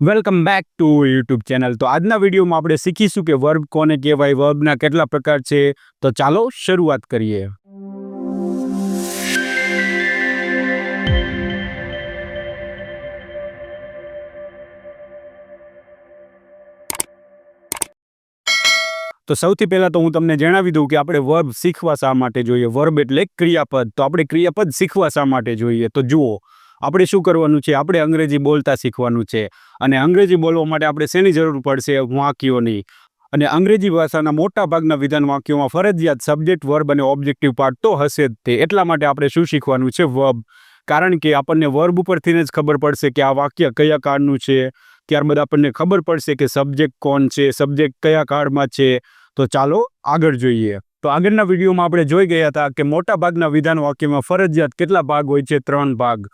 Welcome back to YouTube channel તો આજના વિડીયોમાં આપણે શીખીશું કે વર્બ કોને કહેવાય વર્બના કેટલા પ્રકાર છે. તો ચાલો શરૂઆત કરીએ. તો સૌથી પહેલા તો હું તમને જણાવી દઉં કે આપણે વર્બ શીખવા શા માટે જોઈએ. વર્બ એટલે ક્રિયાપદ. તો આપણે ક્રિયાપદ શીખવા શા માટે જોઈએ? તો જુઓ. આપણે શું કરવાનું છે? આપણે અંગ્રેજી બોલતા શીખવાનું છે. અને અંગ્રેજી બોલવા માટે આપણે શેની જરૂર પડશે? વાક્યોની અને અંગ્રેજી ભાષાના મોટા ભાગના વિધાન વાક્યોમાં ફરજિયાત સબ્જેક્ટ વર્બ અને ઓબ્જેક્ટિવ પાર્ટ તો હશે જ તે. એટલા માટે આપણે શું શીખવાનું છે? વર્બ કારણ કે આપણને વર્બ ઉપરથી જ ખબર પડશે કે આ વાક્ય કયા કાળનું છે. ત્યારબાદ આપણને ખબર પડશે કે સબ્જેક્ટ કોણ છે? સબ્જેક્ટ કયા કાળમાં છે? તો ચાલો આગળ જોઈએ. તો આગળના વિડીયોમાં આપણે જોઈ ગયા હતા કે મોટા ભાગના વિધાન વાક્યમાં ફરજિયાત કેટલા ભાગ હોય છે? ત્રણ ભાગ.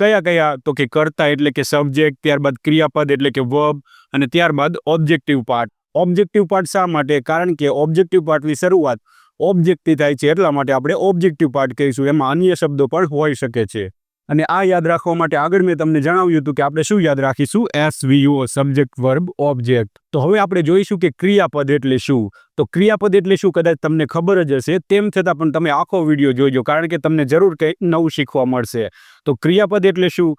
કયા કયા, તો કે કર્તા એટલે કે સબ્જેક્ટ ત્યારબાદ ક્રિયાપદ એટલે કે વર્બ અને ત્યારબાદ ઓબ્જેક્ટિવ પાર્ટ ઓબ્જેક્ટિવ પાર્ટ શા માટે? કારણ કે ઓબ્જેક્ટિવ પાર્ટની શરૂઆત ઓબ્જેક્ટથી થાય છે, એટલા માટે આપણે ઓબ્જેક્ટિવ પાર્ટ કહીશું. એમાં અન્ય શબ્દો પણ હોઈ શકે છે. અને આ યાદ રાખવા માટે આગળ મેં તમને જણાવ્યું હતું કે આપણે શું યાદ રાખીશું? S V O subject verb object તો હવે આપણે જોઈશું કે ક્રિયાપદ એટલે શું? તો ક્રિયાપદ એટલે શું? કદાચ તમને ખબર જ હશે. તેમ છતાં પણ તમે આખો વીડિયો જોઈજો કારણ કે તમને જરૂર કંઈક નવું શીખવા મળશે. તો ક્રિયાપદ એટલે શું?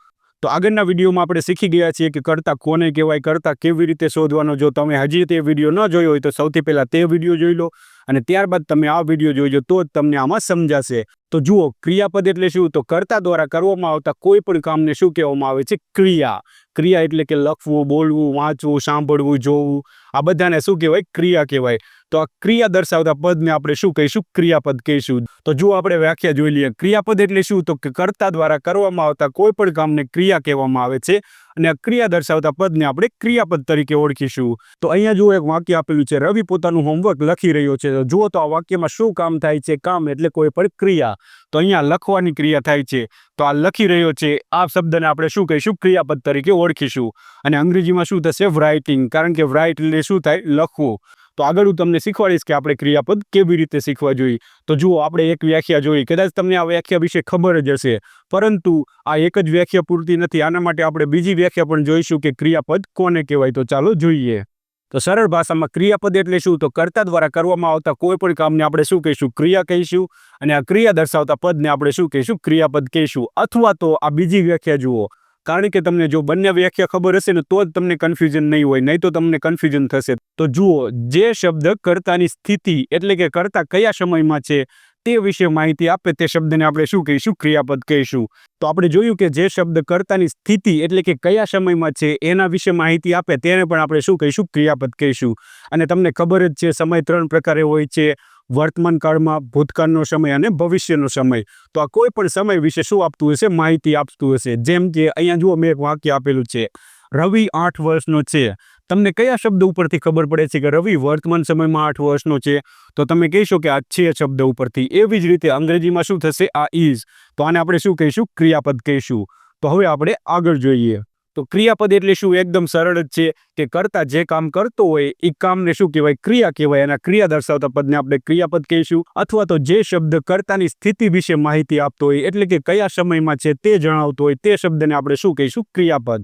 તો આગળના વિડીયોમાં આપણે શીખી ગયા છીએ કે કરતા કોને કહેવાય, કરતા કેવી રીતે શોધવાનો? જો તમે હજી તે વીડિયો ન જોયો હોય તો સૌથી પહેલાં તે વીડિયો જોઈ લો. અને ત્યારબાદ તમે આ વીડિયો જોઈજો તો જ તમને આમાં સમજાશે. તો જુઓ, ક્રિયાપદ એટલે શું? તો કરતા દ્વારા કરવામાં આવતા કોઈ પણ કામને શું કહેવામાં આવે છે? ક્રિયા. ક્રિયા એટલે કે લખવું, બોલવું, વાંચવું, સાંભળવું, જોવું. આ બધાને શું કહેવાય? ક્રિયા કહેવાય. તો આ ક્રિયા દર્શાવતા પદને આપણે શું કહીશું? ક્રિયાપદ કહીશું. તો જો આપણે વ્યાખ્યા જોઈ લઈએ. ક્રિયાપદ એટલે શું? તો કે કર્તા દ્વારા કરવામાં આવતા કોઈ પણ કામને ક્રિયા કહેવામાં આવે છે. અને ક્રિયા દર્શાવતા પદને આપણે ક્રિયાપદ તરીકે ઓળખીશું. તો અહીંયા જો એક વાક્ય આપેલું છે, રવિ પોતાનું હોમવર્ક લખી રહ્યો છે. તો જુઓ તો આ વાક્યમાં શું કામ થાય છે, કામ એટલે કોઈ પણ ક્રિયા. તો અહીંયા લખવાની ક્રિયા થાય છે. તો આ લખી રહ્યો છે, આ શબ્દને આપણે શું કહીશું, ક્રિયાપદ તરીકે ઓળખીશું. અને અંગ્રેજીમાં શું થશે રાઇટિંગ કારણ કે રાઇટ એટલે શું થાય? લખવું. તો આગળ હું તમને શીખવાડીશ કે આપણે ક્રિયાપદ કેવી રીતે શીખવા જોઈએ. તો જુઓ, આપણે એક વ્યાખ્યા જોઈ. કદાચ તમને આ વ્યાખ્યા વિશે ખબર જ હશે. પરંતુ આ એક જ વ્યાખ્યા પૂરતી નથી. આના માટે આપણે બીજી વ્યાખ્યા પણ જોઈશું કે ક્રિયાપદ કોને કહેવાય. તો ચાલો જોઈએ. તો સરળ ભાષામાં ક્રિયાપદ એટલે શું? તો કર્તા દ્વારા કરવામાં આવતા કોઈ પણ કામને આપણે શું કહીશું? ક્રિયા કહીશું. અને આ ક્રિયા દર્શાવતા પદને આપણે શું કહીશું? ક્રિયાપદ કહીશું. અથવા તો આ બીજી વ્યાખ્યા જુઓ. કારણ કે તમને જો બંને વ્યાખ્યા ખબર હશે ને, તો જ તમને કન્ફ્યુઝન નહીં હોય, નહીં તો તમને કન્ફ્યુઝન થશે. તો જુઓ, જે શબ્દ કર્તાની સ્થિતિ એટલે કે કર્તા કયા સમયમાં છે, તે વિશે માહિતી આપે તે શબ્દને આપણે શું કહીશું? ક્રિયાપદ કહીશું. તો આપણે જોયું કે જે શબ્દ કર્તાની સ્થિતિ એટલે કે કયા સમયમાં છે, એના વિશે માહિતી આપે, તેને પણ આપણે શું કહીશું? ક્રિયાપદ કહીશું. અને તમને ખબર જ છે, સમય ત્રણ પ્રકારે હોય છે. વર્તમાન કાળમાં ભૂતકાળનો સમય અને ભવિષ્યનો સમય. તો આ કોઈ પણ સમય વિશે શું આપતું હશે? માહિતી આપતું હશે. જેમ કે અહીંયા જુઓ મેં એક વાક્ય આપેલું છે. રવિ આઠ વર્ષનો છે. તમને કયા શબ્દ ઉપરથી ખબર પડે છે કે રવિ વર્તમાન સમયમાં આઠ વર્ષનો છે? તો તમે કહીશો કે આ છે શબ્દ ઉપરથી. એવી જ રીતે અંગ્રેજીમાં શું થશે? આ ઇઝ તો આને આપણે શું કહીશું? ક્રિયાપદ કહીશું. તો હવે આપણે આગળ જોઈએ. તો ક્રિયાપદ એટલે શું? એકદમ સરળ જ છે કે કરતા જે કામ કરતો હોય, એ કામને શું કહેવાય? ક્રિયા કહેવાય. એના ક્રિયા દર્શાવતા પદને આપણે ક્રિયાપદ કહીશું. અથવા તો જે શબ્દ કર્તાની સ્થિતિ વિશે માહિતી આપતો હોય, એટલે કે કયા સમયમાં છે તે જણાવતો હોય, તે શબ્દને આપણે શું કહીશું? ક્રિયાપદ.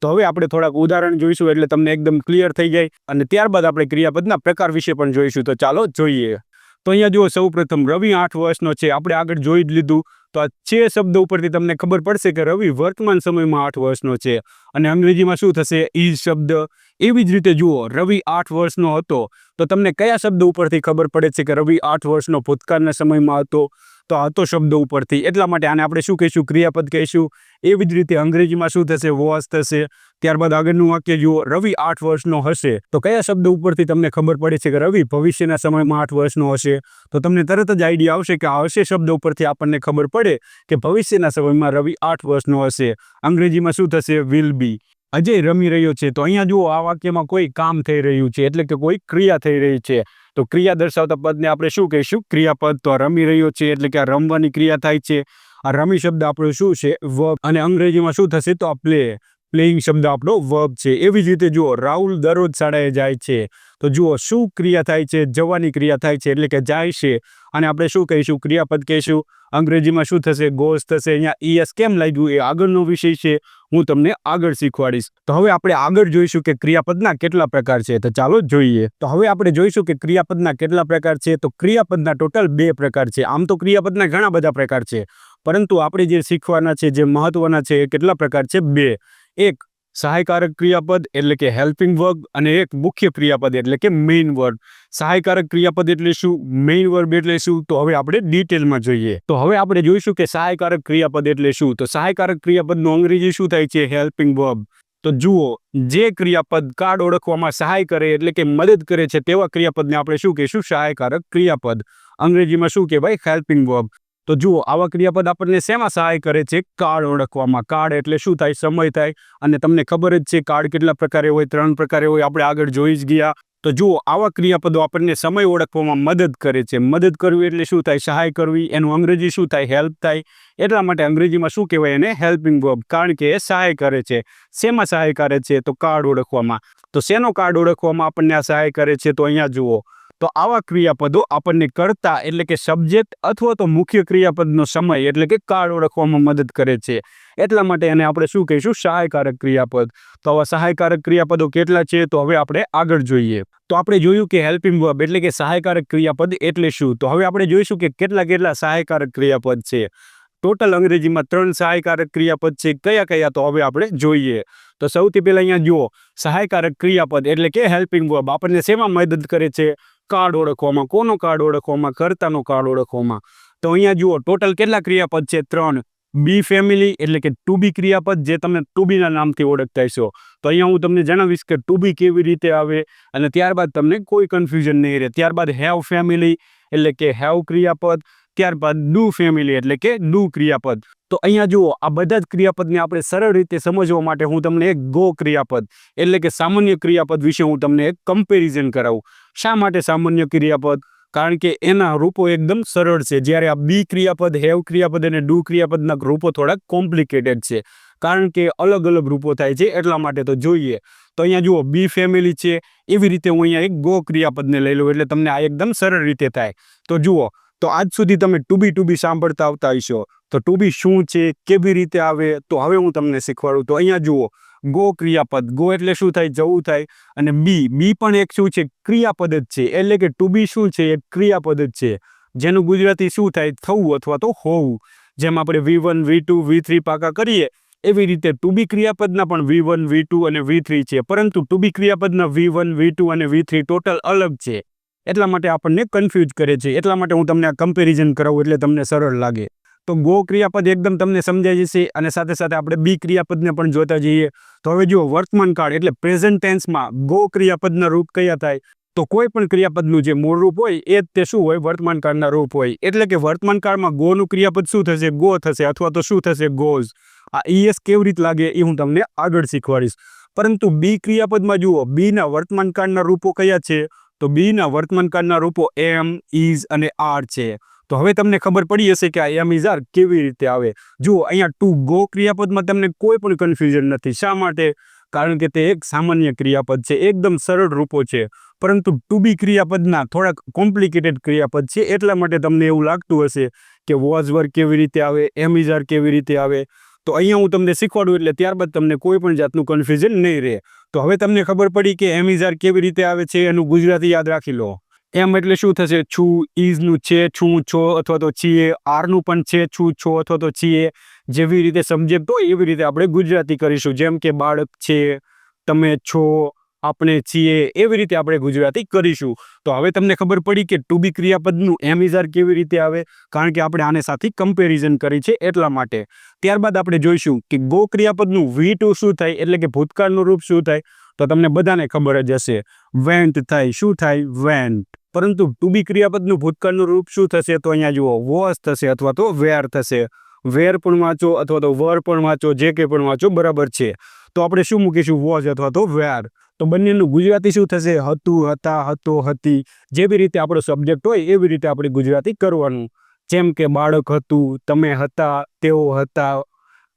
તો હવે આપણે થોડાક ઉદાહરણ જોઈશું એટલે તમને એકદમ ક્લિયર થઈ જાય. અને ત્યારબાદ આપણે ક્રિયાપદના પ્રકાર વિશે પણ જોઈશું. તો ચાલો જોઈએ. તો અહીંયા જુઓ સૌ પ્રથમ રવિ આઠ વર્ષનો છે. આપણે આગળ જોઈ જ લીધું. તો આ છે શબ્દ ઉપરથી તમને ખબર પડશે કે રવિ વર્તમાન સમયમાં આઠ વર્ષનો છે. અને અંગ્રેજીમાં શું થશે? ઇઝ શબ્દ. એવી જ રીતે જુઓ, રવિ આઠ વર્ષનો હતો. તો તમને કયા શબ્દ ઉપરથી ખબર પડે છે કે રવિ આઠ વર્ષનો ભૂતકાળના સમયમાં હતો? તો આ તો શબ્દ ઉપરથી. એટલા માટે આને આપણે શું કહીશું? ક્રિયાપદ કહીશું. એવી જ રીતે અંગ્રેજીમાં શું થશે? વોસ થશે. ત્યારબાદ આગળનું વાક્ય જુઓ. રવિ આઠ વર્ષનો હશે. તો કયા શબ્દ ઉપરથી તમને ખબર પડે છે કે રવિ ભવિષ્યના સમયમાં આઠ વર્ષનો હશે? તો તમને તરત જ આઈડિયા આવશે કે આ હશે શબ્દ ઉપરથી આપણને ખબર પડે કે ભવિષ્યના સમયમાં રવિ આઠ વર્ષનો હશે. અંગ્રેજીમાં શું થશે? વિલ બી અજય રમી રહ્યો છે. તો અહીંયા જુઓ, આ વાક્યમાં કોઈ કામ થઈ રહ્યું છે, એટલે કે કોઈ ક્રિયા થઈ રહી છે. તો ક્રિયા દર્શાવતા પદને આપણે શું કહીશું? ક્રિયાપદ તો રમી રહ્યો છે, એટલે કે આ રમવાની ક્રિયા થાય છે. આ રમી શબ્દ આપણો શું છે? વર્બ અને અંગ્રેજીમાં શું થશે? તો આ પ્લે. પ્લેઇંગ શબ્દ આપણો વર્બ છે. એવી જ રીતે જુઓ, રાહુલ દરરોજ શાળાએ જાય છે. તો જુઓ, શું ક્રિયા થાય છે? જવાની ક્રિયા થાય છે એટલે કે જાય છે. અને આપણે શું કહીશું? ક્રિયાપદ કહીશું. અંગ્રેજીમાં શું થશે? ગોસ થશે. અહીંયા ઈએસ કેમ લાગ્યું? એ આગળનો વિષય છે. હું તમને આગળ શીખવાડીશ. તો હવે આપણે આગળ જોઈશું કે ક્રિયાપદના કેટલા પ્રકાર છે. તો ચાલો જોઈએ. તો હવે આપણે જોઈશું કે ક્રિયાપદના કેટલા પ્રકાર છે. તો ક્રિયાપદના ટોટલ બે પ્રકાર છે. આમ તો ક્રિયાપદના ઘણા બધા પ્રકાર છે. પરંતુ આપણે જે શીખવાના છે, જે મહત્વના છે, એ કેટલા પ્રકાર છે? બે. એક સહાયકારક ક્રિયાપદ એટલે કે હેલ્પિંગ વર્બ અને એક મુખ્ય ક્રિયાપદ એટલે કે મેઇન વર્બ સહાયકારક ક્રિયાપદ એટલે શું? મેઇન વર્બ એટલે શું? તો હવે આપણે ડિટેલમાં જોઈએ. તો હવે આપણે જોઈશું કે સહાયકારક ક્રિયાપદ એટલે શું? તો સહાયકારક ક્રિયાપદનું અંગ્રેજી શું થાય છે? હેલ્પિંગ વર્બ તો જુઓ, જે ક્રિયાપદ કાર્ડ ઓળખવામાં સહાય કરે એટલે કે મદદ કરે છે, તેવા ક્રિયાપદને આપણે શું કહીશું? સહાયકારક ક્રિયાપદ. અંગ્રેજીમાં શું કહેવાય? હેલ્પિંગ વર્બ તો જુઓ, આવા ક્રિયાપદ આપણને શેમાં સહાય કરે છે? કાર્ડ ઓળખવામાં. કાર્ડ એટલે શું થાય? સમય થાય. અને તમને ખબર જ છે કાર્ડ કેટલા પ્રકારે હોય, ત્રણ પ્રકારે હોય, આપણે આગળ જોઈ જ ગયા. તો જુઓ, આવા ક્રિયાપદો આપણને સમય ઓળખવામાં મદદ કરે છે. મદદ કરવી એટલે શું થાય? સહાય કરવી. એનું અંગ્રેજી શું થાય? હેલ્પ થાય. એટલા માટે અંગ્રેજીમાં શું કહેવાય એને? Helping verb. કારણ કે એ સહાય કરે છે. શેમાં સહાય કરે છે? તો કાર્ડ ઓળખવામાં. તો શેનો કાર્ડ ઓળખવામાં આપણને આ સહાય કરે છે? તો અહીંયા જુઓ. તો આવા ક્રિયાપદો આપણને કરતા એટલે કે સબ્જેક્ટ અથવા તો મુખ્ય ક્રિયાપદનો સમય એટલે કે કાળ ઓળખવામાં મદદ કરે છે. એટલા માટે એને આપણે શું કહીશું? સહાયકારક ક્રિયાપદ. તો આવા સહાયકારક ક્રિયાપદો કેટલા છે? તો હવે આપણે આગળ જોઈએ. તો આપણે જોયું કે હેલ્પિંગ વર્બ એટલે કે સહાયકારક ક્રિયાપદ એટલે શું? તો હવે આપણે જોઈશું કે કેટલા કેટલા સહાયકારક ક્રિયાપદ છે. ટોટલ અંગ્રેજીમાં ત્રણ સહાયકારક ક્રિયાપદ છે. કયા કયા? તો હવે આપણે જોઈએ. તો સૌથી પહેલાં અહીંયા જુઓ. સહાયકારક ક્રિયાપદ એટલે કે હેલ્પિંગ વર્બ આપણને શેમાં મદદ કરે છે? કાર્ડ ઓળખવામાં, કોનો કાર્ડ ઓળખવામાં, કર્તાનો કાર્ડ ઓળખવામાં? તો અહીંયા જુઓ, ટોટલ કેટલા ક્રિયાપદ છે? ત્રણ. બી ફેમિલી એટલે કે ટુ બી ક્રિયાપદ, જે તમે ટુ બીના નામથી ઓળખતા હશો. તો અહીંયા હું તમને જણાવીશ કે ટુ બી કેવી રીતે આવે અને ત્યારબાદ તમને કોઈ કન્ફ્યુઝન નહીં રહે. ત્યારબાદ હેવ ફેમિલી એટલે કે હેવ ક્રિયાપદ ત્યારબાદ ડુ ફેમિલી એટલે કે ડુ ક્રિયાપદ. તો અહીંયા જુઓ, આ બધા જ ક્રિયાપદને આપણે સરળ રીતે સમજવા માટે હું તમને એક ગો ક્રિયાપદ એટલે કે સામાન્ય ક્રિયાપદ વિશે હું તમને એક કમ્પેરિઝન કરાવું. શા માટે સામાન્ય ક્રિયાપદ? કારણ કે એના રૂપો એકદમ સરળ છે. જ્યારે આ બી ક્રિયાપદ, હેવ ક્રિયાપદ અને ડુ ક્રિયાપદના રૂપો થોડાક કોમ્પ્લિકેટેડ છે. કારણ કે અલગ અલગ રૂપો થાય છે, એટલા માટે તો જોઈએ. તો અહીંયા જુઓ, બી ફેમિલી છે. એવી રીતે હું અહીંયા એક ગો ક્રિયાપદને લઈ લઉં એટલે તમને આ એકદમ સરળ રીતે થાય. તો જુઓ તો આજ સુધી તમે ટુબી ટુબી સાંભળતા આવતા હશો. તો ટુબી શું છે, કેવી રીતે આવે, તો હવે હું તમને શીખવાડું. તો અહીંયા જુઓ, ગો ક્રિયાપદ. ગો એટલે શું થાય? જવું થાય. અને બી બી પણ એક શું છે? ક્રિયાપદ જ છે. એટલે કે ટુબી શું છે? એક ક્રિયાપદ જ છે. જેનું ગુજરાતી શું થાય? થવું અથવા તો હોવું. જેમ આપણે V one, V two, V three પાકા કરીએ, એવી રીતે ટુબી ક્રિયાપદના પણ વી વન, વી ટુ અને વી થ્રી છે. પરંતુ ટુબી ક્રિયાપદના વી વન, વી ટુ અને વી થ્રી ટોટલ અલગ છે. એટલા માટે આપણને કન્ફ્યુઝ કરે છે. એટલા માટે હું તમને આ કમ્પેરિઝન કરાવું એટલે તમને સરળ લાગે. તો ગો ક્રિયાપદ એકદમ તમને સમજાઈ જશે અને સાથે સાથે આપણે બી ક્રિયાપદને પણ જોતા જઈએ. તો હવે જુઓ, વર્તમાન કાળ એટલે પ્રેઝન્ટ ટેન્સમાં ગો ક્રિયાપદના રૂપ કયા થાય? તો કોઈ પણ ક્રિયાપદનું જે મૂળ રૂપ હોય, એ જ તે શું હોય? વર્તમાન કાળના રૂપ હોય. એટલે કે વર્તમાન કાળમાં ગોનું ક્રિયાપદ શું થશે? ગો થશે અથવા તો શું થશે? ગોઝ. આ ઈએસ કેવી રીત લાગે એ હું તમને આગળ શીખવાડીશ. પરંતુ બી ક્રિયાપદમાં જુઓ, બીના વર્તમાન કાળના રૂપો કયા છે? તો બીના વર્તમાનકાળના રૂપો એમ ઇઝ અને આર છે. તો હવે તમને ખબર પડી હશે કે આ એમ ઇઝ આર કેવી રીતે આવે? જુઓ, અહીંયા ટુ ગો ક્રિયાપદમાં તમને કોઈ પણ કન્ફ્યુઝન નથી. શા માટે? કારણ કે તે એક સામાન્ય ક્રિયાપદ છે, એકદમ સરળ રૂપો છે. પરંતુ ટુ બી ક્રિયાપદના થોડાક કોમ્પ્લિકેટેડ ક્રિયાપદ છે, એટલા માટે તમને એવું લાગતું હશે કે વોઝ વર્ક કેવી રીતે આવે એમ ઇઝ આર કેવી રીતે આવે? તો અહીંયા હું તમને શીખવાડું એટલે ત્યારબાદ તમને કોઈ પણ જાતનું કન્ફ્યુઝન નહીં રહે. તો હવે તમને ખબર પડી કે એમિઝાર કેવી રીતે આવે છે એનું ગુજરાતી યાદ રાખી લો. એમ એટલે શું થશે? છું ઇઝનું છે, છું છો અથવા તો છીએ આરનું પણ છે, છું છો અથવા તો છીએ જેવી રીતે સમજે તો એવી રીતે આપણે ગુજરાતી કરીશું. જેમ કે બાળક છે, તમે છો આપણે છીએ, એવી રીતે આપણે ગુજરાતી કરીશું. તો હવે તમને ખબર પડી કે ટુ બી ક્રિયાપદનું એમિઝાર કેવી રીતે આવે? કારણ કે આપણે આને સાથે કમ્પેરિઝન કરી છે એટલા માટે. ત્યારબાદ આપણે જોઈશું કે ગો ક્રિયાપદનું વી ટુ શું થાય? એટલે કે ભૂતકાળનું રૂપ શું થાય? તો તમને બધાને ખબર જ હશે. વેન્ટ થાય. શું થાય? વેન્ટ. પરંતુ ટુ બી ક્રિયાપદનું ભૂતકાળનું રૂપ શું થશે? તો અહીંયા જુઓ વોસ થશે અથવા તો વેર થશે. વેર પણ વાંચો અથવા તો વર પણ વાંચો, જે કંઈ પણ વાંચો, બરાબર છે. તો આપણે શું મૂકીશું? વોઝ અથવા તો વેર. તો બંનેનું ગુજરાતી શું થશે? હતું, હતા, હતો, હતી. જેવી રીતે આપણો સબ્જેક્ટ હોય, એવી રીતે આપણે ગુજરાતી કરવાનું. જેમ કે બાળક હતું, તમે હતા, તેઓ હતા,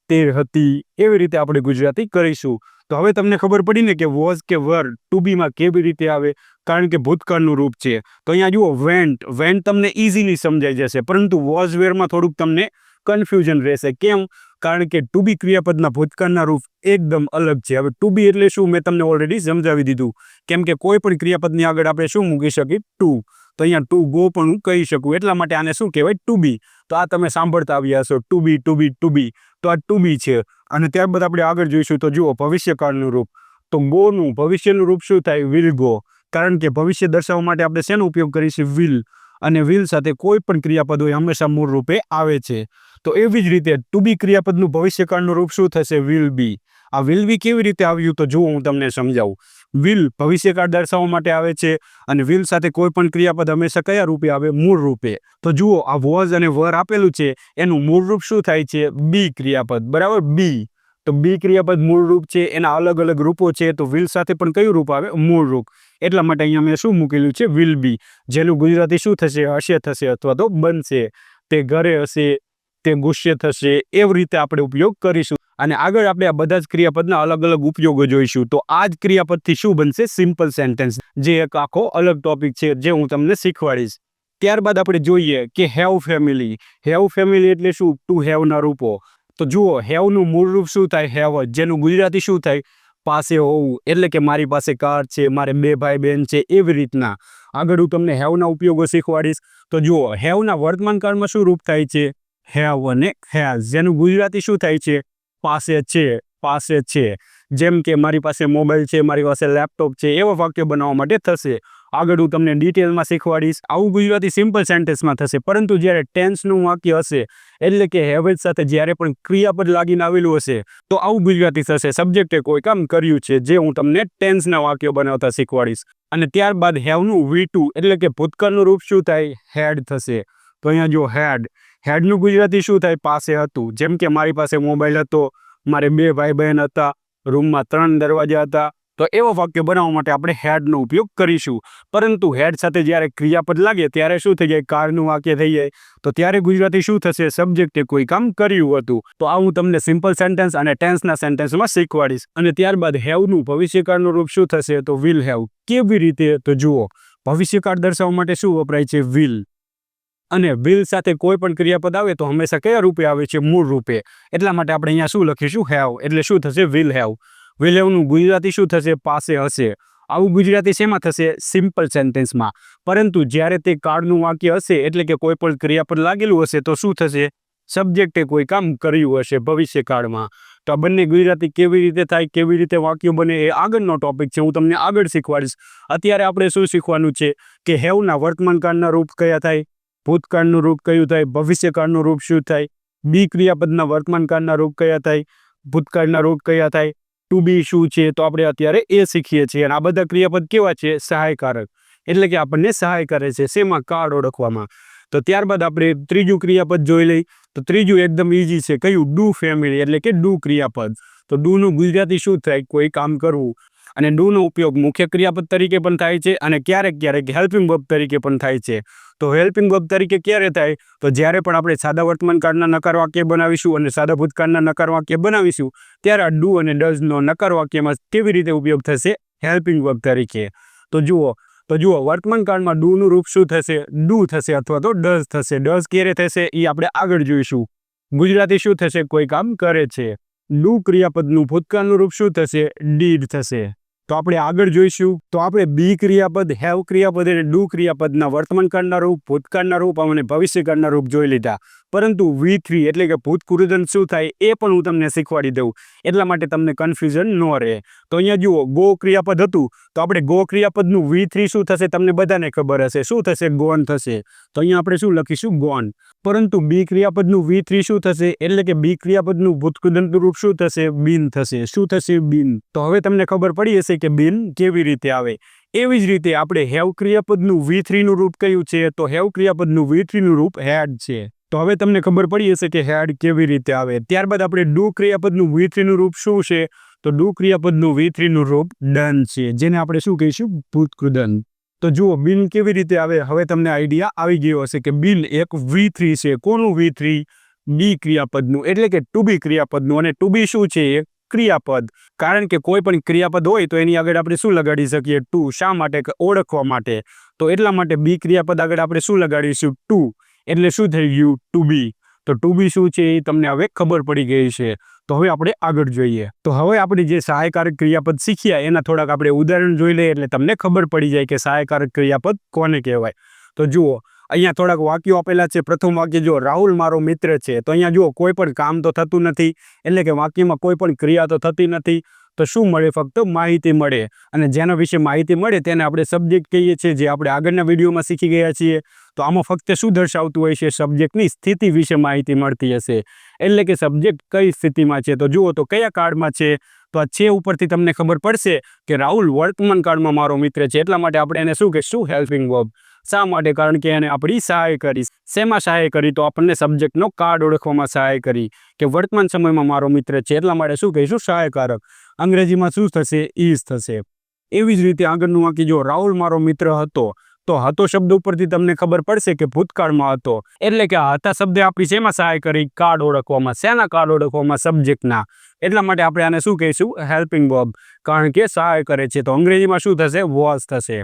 તે હતી, એવી રીતે આપણે ગુજરાતી કરીશું. તો હવે તમને ખબર પડી ને કે વોઝ કે વર ટુ બીમાં કેવી રીતે આવે? કારણ કે ભૂતકાળનું રૂપ છે. તો અહીંયા જુઓ વેન્ટ વેન્ટ તમને ઇઝીલી સમજાઈ જશે. પરંતુ વોઝ વેરમાં થોડુંક તમને કન્ફ્યુઝન રહેશે. કેમ? કારણ કે ટુ બી ક્રિયાપદના ભૂતકાળના રૂપ એકદમ અલગ છે. હવે ટુ બી એટલે શું? મેં તમને ઓલરેડી સમજાવી દીધું. કેમ કે કોઈ પણ ક્રિયાપદની આગળ આપણે શું મૂકી શકીએ? ટુ તો અહીંયા ટુ ગો પણ હું કહી શકું. એટલા માટે આને શું કહેવાય? ટુ બી તો આ તમે સાંભળતા આવ્યા હશો. To be to be to be તો આ ટુ બી છે. અને ત્યારબાદ આપણે આગળ જોઈશું તો જુઓ, ભવિષ્યકાળનું રૂપ. તો ગોનું ભવિષ્યનું રૂપ શું થાય? વિલ ગો કારણ કે ભવિષ્ય દર્શાવવા માટે આપણે શેનો ઉપયોગ કરીશું? વિલ અને વિલ સાથે કોઈ પણ ક્રિયાપદ હોય હંમેશા મૂળ રૂપે આવે છે. તો એવી જ રીતે ટુ બી ક્રિયાપદનું ભવિષ્યકાળનું રૂપ શું થશે? વિલ બી આ વિલ બી કેવી રીતે આવ્યું તો જુઓ હું તમને સમજાવું. વિલ ભવિષ્યકાળ દર્શાવવા માટે આવે છે અને વિલ સાથે કોઈ પણ ક્રિયાપદ હંમેશા કયા રૂપે આવે? મૂળ રૂપે. તો જુઓ, આ વોઝ અને વર આપેલું છે, એનું મૂળ રૂપ શું થાય છે? બી ક્રિયાપદ. બરાબર? બી તો બી ક્રિયાપદ મૂળ રૂપ છે, એના અલગ અલગ રૂપો છે, તો વિલ સાથે પણ કયું રૂપ આવે? મૂળ રૂપ. એટલા માટે અહીંયા મેં શું મૂકેલું છે? વિલ બી જેનું ગુજરાતી શું થશે? હશે થશે અથવા તો બનશે. તે ઘરે હશે તે ગુસ્સે થશે, એવી રીતે આપણે ઉપયોગ કરીશું. અને આગળ આપણે આ બધા જ ક્રિયાપદના અલગ અલગ ઉપયોગો જોઈશું. તો આ જ ક્રિયાપદથી શું બનશે? સિમ્પલ સેન્ટેન્સ જે એક આખો અલગ ટોપિક છે, જે હું તમને શીખવાડીશ. ત્યારબાદ આપણે જોઈએ કે હેવ ફેમિલી હેવ ફેમિલી એટલે શું? ટુ હેવના રૂપો. તો જુઓ હેવનું મૂળ રૂપ શું થાય? હેવ જેનું ગુજરાતી શું થાય? પાસે હોવું. એટલે કે મારી પાસે કાર છે, મારે બે ભાઈ બહેન છે, એવી રીતના. આગળ હું તમને હેવના ઉપયોગો શીખવાડીશ. તો જુઓ હેવના વર્તમાન કાળમાં શું રૂપ થાય છે? હેવ અને હેઝ જેનું ગુજરાતી શું થાય છે? પાસે છે પાસે છે. જેમ કે મારી પાસે મોબાઈલ છે, મારી પાસે લેપટોપ છે, એવા વાક્ય બનાવવા માટે થશે. આગળ હું તમને ડિટેલમાં શીખવાડીશ. આવું ગુજરાતી સિમ્પલ સેન્ટેન્સમાં થશે. પરંતુ જ્યારે ટેન્સનું વાક્ય હશે, એટલે કે હેવેજ સાથે જ્યારે પણ ક્રિયાપદ લાગીને આવેલું હશે, તો આવું ગુજરાતી થશે. સબ્જેક્ટે કોઈ કામ કર્યું છે, જે હું તમને ટેન્સના વાક્યો બનાવતા શીખવાડીશ. અને ત્યારબાદ હેવનું વી ટુ, એટલે કે ભૂતકાળનું રૂપ શું થાય? હેડ થશે. તો અહીંયા જો હેડ હેડનું ગુજરાતી શું થાય? પાસે હતું. જેમ કે મારી પાસે મોબાઈલ હતો, મારે બે ભાઈ બહેન હતા રૂમમાં ત્રણ દરવાજા હતા. તો એવો વાક્ય બનાવવા માટે આપણે હેડનો ઉપયોગ કરીશું. પરંતુ હેડ સાથે જ્યારે ક્રિયાપદ લાગે, ત્યારે શું થઈ જાય? કારનું વાક્ય થઈ જાય. તો ત્યારે ગુજરાતી શું થશે? સબ્જેક્ટે કોઈ કામ કર્યું હતું. તો આ હું તમને સિમ્પલ સેન્ટેન્સ અને ટેન્સના સેન્ટેન્સમાં શીખવાડીશ. અને ત્યારબાદ હેવનું ભવિષ્યકાળનું રૂપ શું થશે? તો વિલ હેવ કેવી રીતે? તો જુઓ. ભવિષ્યકાળ દર્શાવવા માટે શું વપરાય છે? વિલ અને વિલ સાથે કોઈ પણ ક્રિયાપદ આવે તો હંમેશા કયા રૂપે આવે છે? મૂળ રૂપે. એટલા માટે આપણે અહીંયા શું લખીશું? હેવ. એટલે શું થશે? Will have. વિલ હેવનું ગુજરાતી શું થશે? પાસે હશે. આવું ગુજરાતી શેમાં થશે? સિમ્પલ સેન્ટેન્સમાં. પરંતુ જ્યારે તે કાળનું વાક્ય હશે, એટલે કે કોઈ પણ ક્રિયાપદ લાગેલું હશે, તો શું થશે? સબ્જેક્ટે કોઈ કામ કર્યું હશે ભવિષ્યકાળમાં. તો આ બંને ગુજરાતી કેવી રીતે થાય, કેવી રીતે વાક્યો બને, એ આગળનો ટોપિક છે. હું તમને આગળ શીખવાડીશ. અત્યારે આપણે શું શીખવાનું છે? કે હેવના વર્તમાન કાળના રૂપ કયા થાય? ભૂતકાળનું રૂપ કયું થાય? ભવિષ્યકાળનું રૂપ શું થાય? બી ક્રિયાપદના વર્તમાનકાળના રૂપ કયા થાય? ભૂતકાળના રૂપ કયા થાય? ટુ બી શું છે? તો આપણે અત્યારે એ શીખીએ છીએ. અને આ બધા ક્રિયાપદ કેવા છે? સહાયકારક. એટલે કે આપણને સહાય કરે છે. શેમાં? કાળ ઓળખવામાં. તો ત્યારબાદ આપણે ત્રીજું ક્રિયાપદ જોઈ લઈ. તો ત્રીજું એકદમ ઇઝી છે. કયું? Do family. એટલે કે ડુ ક્રિયાપદ. તો ડુનું ગુજરાતી શું થાય? કોઈ કામ કરવું. અને ડુનો ઉપયોગ મુખ્ય ક્રિયાપદ તરીકે પણ થાય છે અને ક્યારેક ક્યારેક હેલ્પિંગ વર્બ તરીકે પણ થાય છે. તો હેલ્પિંગ વર્બ તરીકે ક્યારે થાય? તો જ્યારે પણ આપણે સાદા વર્તમાન કાળના નકાર વાક્ય બનાવીશું અને સાદા ભૂતકાળના નકાર વાક્ય બનાવીશું, ત્યારે આ ડુ અને ડઝનો નકાર વાક્યમાં કેવી રીતે ઉપયોગ થશે? હેલ્પિંગ વર્બ તરીકે. તો જુઓ તો જુઓ, વર્તમાન કાળમાં ડુનું રૂપ શું થશે? ડુ થશે અથવા તો ડઝ થશે. ડઝ ક્યારે થશે એ આપણે આગળ જોઈશું. ગુજરાતી શું થશે? કોઈ કામ કરે છે. ડુ ક્રિયાપદનું ભૂતકાળનું રૂપ શું થશે? ડીડ થશે. તો આપણે આગળ જોઈશું. તો આપણે બી ક્રિયાપદ હેવ ક્રિયાપદ અને ડુ ક્રિયાપદના વર્તમાન કાળના રૂપ, ભૂતકાળના રૂપ અને ભવિષ્યકાળના રૂપ જોઈ લીધા. પરંતુ વી થ્રી એટલે કે ભૂતકૃદન શું થાય એ પણ હું તમને શીખવાડી દઉં. એટલા માટે તમને કન્ફ્યુઝન ન રહે. તો અહીંયા જુઓ, ગો ક્રિયાપદ હતું. તો આપણે ગો ક્રિયાપદનું વી થ્રી શું થશે તમને બધાને ખબર હશે. શું થશે? ગોન થશે. તો અહીંયા આપણે શું લખીશું? ગોન પરંતુ બી ક્રિયાપદનું વી થ્રી શું થશે? એટલે કે બી ક્રિયાપદનું ભૂતકૃદનનું રૂપ શું થશે? બિન થશે. શું થશે? બિન. તો હવે તમને ખબર પડી હશે કે બિન કેવી રીતે આવે. એવી જ રીતે આપણે હેવ ક્રિયાપદનું વી થ્રીનું રૂપ કયું છે? તો હેવ ક્રિયાપદનું વી થ્રીનું રૂપ હેડ છે. તો હવે તમને ખબર પડી હશે કે હેડ કેવી રીતે આવે. ત્યારબાદ આપણે ડુ ક્રિયાપદનું વી થ્રીનું રૂપ શું છે? તો ડુ ક્રિયાપદનું વી થ્રીનું રૂપ ડન છે. જેને આપણે શું કહીશું? ભૂતકૃદન તો જુઓ, બિન કેવી રીતે આવે? હવે તમને આઈડિયા આવી ગયો હશે કે બિન એક વી થ્રી છે. કોનું વી થ્રી? બી ક્રિયાપદનું. એટલે કે ટુ બી ક્રિયાપદનું. અને ટુ બી શું છે? એ ક્રિયાપદ. કારણ કે કોઈ પણ ક્રિયાપદ હોય તો એની આગળ આપણે શું લગાડી શકીએ? ટુ. શા માટે? ઓળખવા માટે. તો એટલા માટે બી ક્રિયાપદ આગળ આપણે શું લગાડીશું? ટુ. એટલે શું થઈ ગયું? ટુ બી તો ટુ બી શું છે એ તમને હવે ખબર પડી ગઈ છે. તો હવે આપણે આગળ જોઈએ. તો હવે આપણે જે સહાયકારક ક્રિયાપદ શીખ્યા, એના થોડાક આપણે ઉદાહરણ જોઈ લઈએ એટલે તમને ખબર પડી જાય કે સહાયકારક ક્રિયાપદ કોને કહેવાય. તો જુઓ, અહીંયા થોડાક વાક્યો આપેલા છે. પ્રથમ વાક્ય જો રાહુલ મારો મિત્ર છે. તો અહીંયા જુઓ, કોઈ પણ કામ તો થતું નથી. એટલે કે વાક્યમાં કોઈ પણ ક્રિયા તો થતી નથી. તો શું મળે? ફક્ત માહિતી મળે. અને જેના વિશે માહિતી મળે તેને આપણે સબ્જેક્ટ કહીએ છીએ, જે આપણે આગળના વિડીયોમાં શીખી ગયા છીએ. તો આમાં ફક્ત શું દર્શાવતું હોય છે? સબ્જેક્ટની સ્થિતિ વિશે માહિતી મળતી હશે. એટલે કે સબ્જેક્ટ કઈ સ્થિતિમાં છે? તો જુઓ તો કયા કાળમાં છે? તો આ છે ઉપરથી તમને ખબર પડશે કે રાહુલ વર્તમાન કાળમાં મારો મિત્ર છે. એટલા માટે આપણે એને શું કે શું હેલ્પિંગ વર્બ શા માટે? કારણ કે એને આપણી સહાય કરી. શેમાં સહાય કરી? તો આપણને સબ્જેક્ટનો કાર્ડ ઓળખવામાં સહાય કરી. કે વર્તમાન સમયમાં મારો મિત્ર છે, એટલા માટે શું કહીશું? સહાયકારક. અંગ્રેજીમાં શું થશે? ઇઝ થશે. એવી જ રીતે આગળનું વાંકી જો રાહુલ મારો મિત્ર હતો, તો હતો શબ્દ ઉપરથી તમને ખબર પડશે કે ભૂતકાળમાં હતો. એટલે કે હતા શબ્દે આપણી શેમાં સહાય કરી? કાર્ડ ઓળખવામાં. શેના કાર્ડ ઓળખવામાં? સબ્જેક્ટના એટલા માટે આપણે આને શું કહીશું? હેલ્પિંગ વર્બ કારણ કે સહાય કરે છે. તો અંગ્રેજીમાં શું થશે? વોઝ થશે.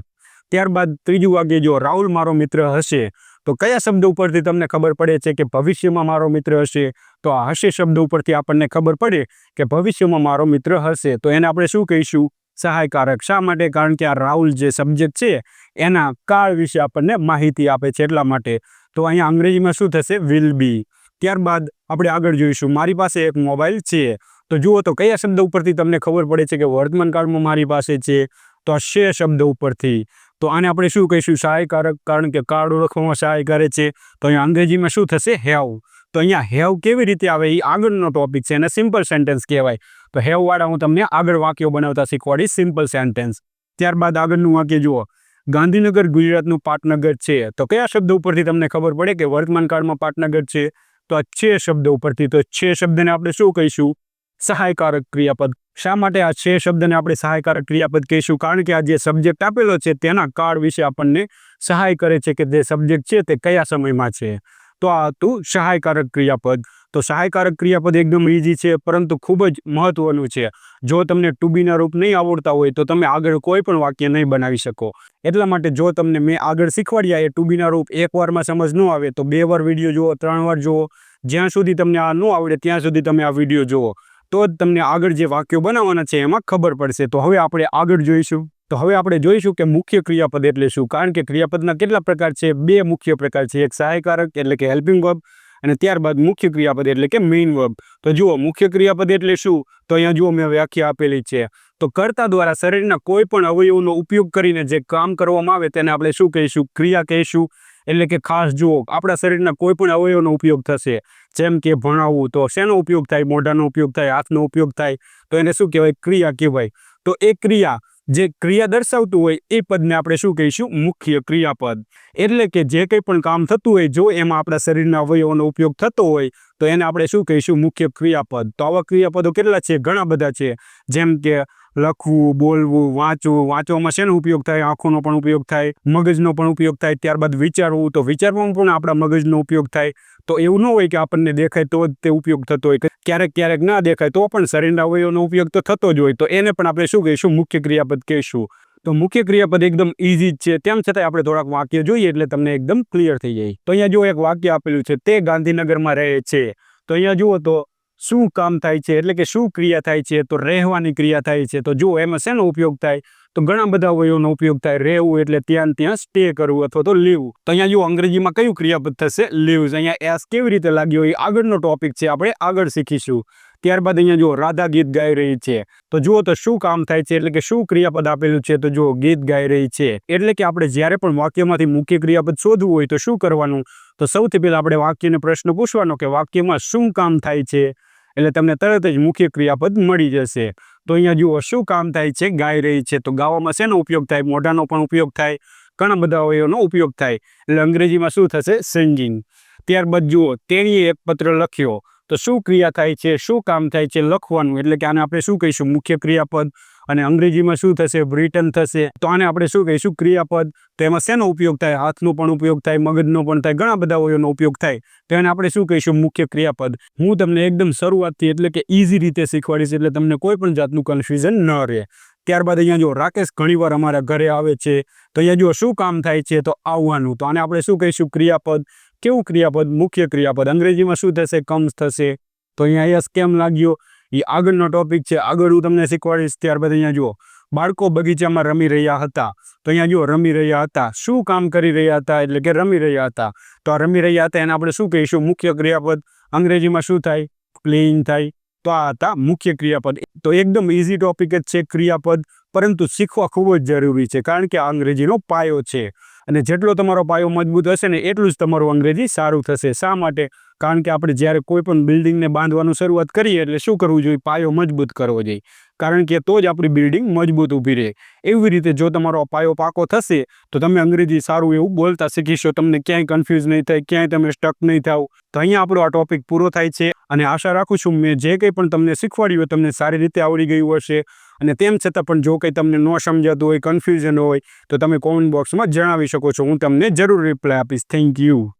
ત્યારબાદ ત્રીજું વાક્ય જો, રાહુલ મારો મિત્ર હશે. તો કયા શબ્દ ઉપરથી તમને ખબર પડે છે કે ભવિષ્યમાં મારો મિત્ર હશે? તો આ હશે શબ્દ ઉપરથી આપણને ખબર પડે કે ભવિષ્યમાં મારો મિત્ર હશે. તો એને આપણે શું કહીશું? સહાયકારક. શા માટે? કારણ કે આ રાહુલ જે સબ્જેક્ટ છે, એના કાળ વિશે આપણને માહિતી આપે છે એટલા માટે. તો અહીંયા અંગ્રેજીમાં શું થશે? વિલ બી ત્યારબાદ આપણે આગળ જોઈશું. મારી પાસે એક મોબાઈલ છે. તો જુઓ તો કયા શબ્દ ઉપરથી તમને ખબર પડે છે કે વર્તમાન કાળમાં મારી પાસે છે? તો શે શબ્દ ઉપરથી. તો આને આપણે શું કહીશું? સહાયકારક, કારણ કે કાર્ડ ઓળખવામાં સહાય કરે છે. તો અહીંયા અંગ્રેજીમાં શું થશે? હેવ. તો અહીંયા હેવ કેવી રીતે આવે? એ આગળનો ટોપિક છે અને સિમ્પલ સેન્ટેન્સ કહેવાય. તો હેવવાળા હું તમને આગળ વાક્યો બનાવતા શીખવાડીશ સિમ્પલ સેન્ટેન્સ ત્યારબાદ આગળનું વાક્ય જુઓ. ગાંધીનગર ગુજરાતનું પાટનગર છે. તો કયા શબ્દ ઉપરથી તમને ખબર પડે કે વર્તમાન કાળમાં પાટનગર છે? તો આ છે શબ્દ ઉપરથી. તો છે શબ્દને આપણે શું કહીશું? સહાયકારક ક્રિયાપદ. શા માટે આ છે શબ્દને આપણે સહાયકારક ક્રિયાપદ કહીશું? કારણ કે આ જે સબ્જેક્ટ આપેલો છે તેના કાળ વિશે આપણને સહાય કરે છે કે જે સબ્જેક્ટ છે તે કયા સમયમાં છે? તો આ હતું સહાયકારક ક્રિયાપદ. તો સહાયકારક ક્રિયાપદ એકદમ ઇઝી છે, પરંતુ ખૂબ જ મહત્વનું છે. જો તમને ટુબીના રૂપ નહીં આવડતા હોય તો તમે આગળ કોઈ પણ વાક્ય નહીં બનાવી શકો. એટલા માટે જો તમને મેં આગળ શીખવાડ્યા એ ટુબીના રૂપ એક વારમાં સમજ ન આવે તો બે વાર વીડિયો જુઓ, ત્રણ વાર જુઓ. જ્યાં સુધી તમને આ ન આવડે ત્યાં સુધી તમે આ વીડિયો જુઓ. તો જ તમને આગળ જે વાક્યો બનાવવાના છે એમાં ખબર પડશે. તો હવે આપણે આગળ જોઈશું. તો હવે આપણે જોઈશું કે મુખ્ય ક્રિયાપદ એટલે શું? કારણ કે ક્રિયાપદના કેટલા પ્રકાર છે? બે મુખ્ય પ્રકાર છે. એક સહાયકારક એટલે કે હેલ્પિંગ વર્બ અને ત્યારબાદ મુખ્ય ક્રિયાપદ એટલે કે મેઇન વર્બ તો જુઓ, મુખ્ય ક્રિયાપદ એટલે શું? તો અહીંયા જુઓ, મેં વ્યાખ્યા આપેલી છે. તો કર્તા દ્વારા શરીરના કોઈ પણ અવયવનો ઉપયોગ કરીને જે કામ કરવામાં આવે તેને આપણે શું કહીશું? ક્રિયા કહીશું. એટલે કે ખાસ જુઓ, આપણા શરીરના કોઈ પણ અવયવનો ઉપયોગ થશે. જેમ કે ભણાવવું, તો શેનો ઉપયોગ થાય? મોઢાનો ઉપયોગ થાય? હાથનો ઉપયોગ થાય? તો એને શું કહેવાય? ક્રિયા કહેવાય. તો એ ક્રિયા જે ક્રિયા દર્શાવતું હોય, એ પદને આપણે શું કહીશું? મુખ્ય ક્રિયાપદ. એટલે કે જે કંઈ પણ કામ થતું હોય, જો એમાં આપણા શરીરના અવયવોનો ઉપયોગ થતો હોય, તો એને આપણે શું કહીશું? મુખ્ય ક્રિયાપદ. તો આવા ક્રિયાપદો કેટલા છે? ઘણા બધા છે. જેમ કે લખવું, બોલવું, વાંચવું, વાંચવામાં શેનો ઉપયોગ થાય? આંખોનો પણ ઉપયોગ થાય, મગજનો પણ ઉપયોગ થાય, ત્યારબાદ વિચારવું. તો વિચારવામાં પણ આપણા મગજનો ઉપયોગ થાય. તો એવું ન હોય કે આપણને દેખાય તો જ તે ઉપયોગ થતો હોય. ક્યારેક ક્યારેક ના દેખાય તો પણ શરીરના અવયવનો ઉપયોગ તો થતો જ હોય. તો એને પણ આપણે શું કહીશું? મુખ્ય ક્રિયાપદ કહીશું. તો મુખ્ય ક્રિયાપદ એકદમ ઇઝી જ છે. તેમ છતાં આપણે થોડાક વાક્ય જોઈએ એટલે તમને એકદમ ક્લિયર થઈ જાય. તો અહીંયા જો એક વાક્ય આપેલું છે, તે ગાંધીનગરમાં રહે છે. તો અહીંયા જુઓ તો શું કામ થાય છે? એટલે કે શું ક્રિયા થાય છે? તો રહેવાની ક્રિયા થાય છે. તો જો એમાં શેનો ઉપયોગ થાય? તો ઘણા બધા વયોનો ઉપયોગ થાય. રહેવું એટલે ત્યાં ત્યાં સ્ટે કરવું અથવા તો લીવું. તો અહીંયા જો અંગ્રેજીમાં કયું ક્રિયાપદ થશે? લીવ્સ અહીંયા એસ કેવી રીતે લાગ્યો? એ આગળનો ટોપિક છે. આપણે આગળ શીખીશું. ત્યારબાદ અહીંયા જો રાધા ગીત ગાઈ રહી છે. તો જુઓ તો શું કામ થાય છે? એટલે કે શું ક્રિયાપદ આપેલું છે? તો જુઓ, ગીત ગાઈ રહી છે. એટલે કે આપણે જ્યારે પણ વાક્યમાંથી મુખ્ય ક્રિયાપદ શોધવું હોય તો શું કરવાનું? તો સૌથી પહેલાં આપણે વાક્યને પ્રશ્ન પૂછવાનો કે વાક્યમાં શું કામ થાય છે? એટલે તમને તરત જ મુખ્ય ક્રિયાપદ મળી જશે. તો અહીંયા જુઓ, શું કામ થાય છે? ગાઈ રહી છે. તો ગાવામાં શેનો ઉપયોગ થાય? મોઢાનો પણ ઉપયોગ થાય. ઘણા બધા અવયવનો ઉપયોગ થાય. એટલે અંગ્રેજીમાં શું થશે? સિંગિંગ ત્યારબાદ જુઓ, તેણીએ એક પત્ર લખ્યો. તો શું ક્રિયા થાય છે, શું કામ થાય છે લખવાનું? એટલે કે આને આપણે શું કહીશું? મુખ્ય ક્રિયાપદ અને અંગ્રેજીમાં શું થશે? બ્રિટન થશે. તો આને આપણે શું કહીશું? ક્રિયાપદ. તો એમાં શેનો ઉપયોગ થાય? હાથનો પણ ઉપયોગ થાય, મગજનો પણ થાય, ઘણા બધા એનો ઉપયોગ થાય. તો એને આપણે શું કહીશું? મુખ્ય ક્રિયાપદ. હું તમને એકદમ શરૂઆતથી એટલે કે ઇઝી રીતે શીખવાડીશ એટલે તમને કોઈ પણ જાતનું કન્ફ્યુઝન ન રહે. ત્યારબાદ અહીંયા જો રાકેશ ઘણીવાર અમારા ઘરે આવે છે. તો અહીંયા જો શું કામ થાય છે? તો આવવાનું. તો આને આપણે શું કહીશું? ક્રિયાપદ. કેવું ક્રિયાપદ? મુખ્ય ક્રિયાપદ. અંગ્રેજીમાં શું થશે? કમ્સ થશે. તો અહીંયા યસ કેમ લાગ્યો? એ આગળનો ટોપિક છે. આગળ હું તમને શીખવાડીશ ત્યારબાદ અહીંયા જુઓ. બાળકો બગીચામાં રમી રહ્યા હતા. તો અહીંયા જુઓ, રમી રહ્યા હતા. શું કામ કરી રહ્યા હતા? એટલે કે રમી રહ્યા હતા. તો આ રમી રહ્યા હતા એને આપણે શું કહીશું? મુખ્ય ક્રિયાપદ. અંગ્રેજીમાં શું થાય? પ્લેઇંગ થાય. તો આ હતા મુખ્ય ક્રિયાપદ. તો એકદમ ઇઝી ટોપિક જ છે ક્રિયાપદ. પરંતુ શીખવા ખૂબ જ જરૂરી છે. કારણ કે આ અંગ્રેજીનો પાયો છે. અને જેટલો તમારો પાયો મજબૂત હશે ને એટલું જ તમારું અંગ્રેજી સારું થશે. શા માટે? કારણ કે આપણે જ્યારે કોઈ પણ બિલ્ડિંગને બાંધવાનું શરૂઆત કરીએ એટલે શું કરવું જોઈએ? પાયો મજબૂત કરવો જોઈએ. કારણ કે તો જ આપણી બિલ્ડિંગ મજબૂત ઊભી રહે. એવી રીતે જો તમારો પાયો પાકો થશે, તો તમે અંગ્રેજી સારું એવું બોલતા શીખીશો. તમને ક્યાંય કન્ફ્યુઝ નહીં થાય, ક્યાંય તમે સ્ટક નહીં થાવ. તો અહીંયા આપણો આ ટોપિક પૂરો થાય છે. અને આશા રાખું છું, મેં જે કંઈ પણ તમને શીખવાડ્યું તમને સારી રીતે આવડી ગયું હશે. અને તેમ છતાં પણ જો કંઈ તમને ન સમજાતું હોય કન્ફ્યુઝન હોય, તો તમે કોમેન્ટ બોક્સમાં જણાવી શકો છો. હું તમને જરૂર રિપ્લાય આપીશ. Thank you